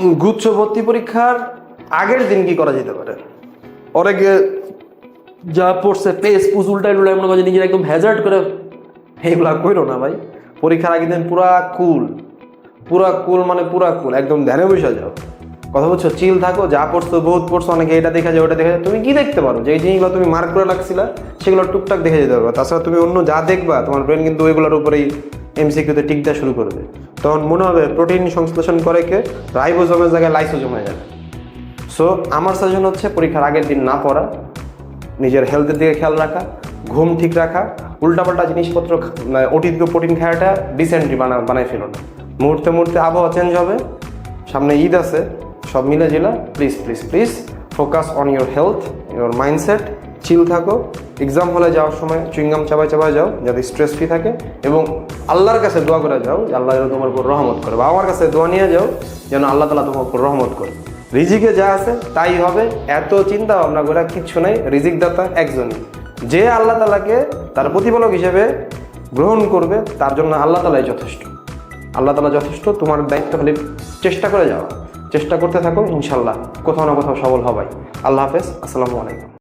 গুচ্ছ ভর্তি পরীক্ষার আগের দিন কি করা যেতে পারে? অনেকে যা পড়ছে পেস পুজ উল্টাই উল্টাই মনে করছে নিজের একদম হ্যাজার্ড করে এইগুলা কইরো না ভাই। পরীক্ষার আগের দিন পুরা কুল পুরা কুল মানে পুরা কুল একদম ধ্যানে বসে যাও। কথা বলছো চিল থাকো, যা পড়ছো, বহুত পড়ছো, অনেকে এটা দেখা যায়, ওটা দেখা যায়। তুমি কি দেখতে পারো? যে জিনিসগুলো তুমি মার্ক করে রাখছিলা, সেগুলো টুকটাক দেখে যেতে পারবে। তাছাড়া তুমি অন্য যা দেখবা, তোমার ব্রেন কিন্তু ওইগুলোর উপরেই এমসিকিউতে টিক দেওয়া শুরু করবে তখন মনে হবে প্রোটিন সংশ্লেষণ করে কে? রাইবোজোমের জায়গায় লাইসোজোম হয়ে যাবে। সো আমার সাজেশন হচ্ছে পরীক্ষার আগের দিন না পড়া, নিজের হেলথের দিকে খেয়াল রাখা, ঘুম ঠিক রাখা, উল্টাপাল্টা জিনিসপত্র মানে অতিরিক্ত প্রোটিন খাওয়াটা ডিসেন্টলি বানা বানাই ফেলো না। মুহূর্তে মুহূর্তে আবহাওয়া চেঞ্জ হবে, সামনে ঈদ আছে সব মিলে জিলা please please please focus on your health your mindset chill থাকো। এক্সাম হলে যাওয়ার সময় চুইংগাম চাবাই চাবাই যাও, যাতে স্ট্রেস ফ্রি থাকে এবং আল্লাহর কাছে দোয়া করে যাও যে আল্লাহ তোমার উপর রহমত করে। বা আমার কাছে দোয়া নিয়ে যাও যেন আল্লাহ তালা তোমার উপর রহমত করে। রিজিকে যা আছে তাই হবে, এত চিন্তা ভাবনা করে কিচ্ছু নাই রিজিক দাতা একজনই। যে আল্লাহ তালাকে তার প্রতিপালক হিসেবে গ্রহণ করবে, তার জন্য আল্লাহ তালাই যথেষ্ট। আল্লাহ তালা যথেষ্ট, তোমার দায়িত্ব খালি চেষ্টা করে যাওয়া। চেষ্টা করতে থাকো ইনশাল্লাহ। কোথাও না কোথাও সবল হবাই। আল্লাহ হাফেজ আসসালামু আলাইকুম।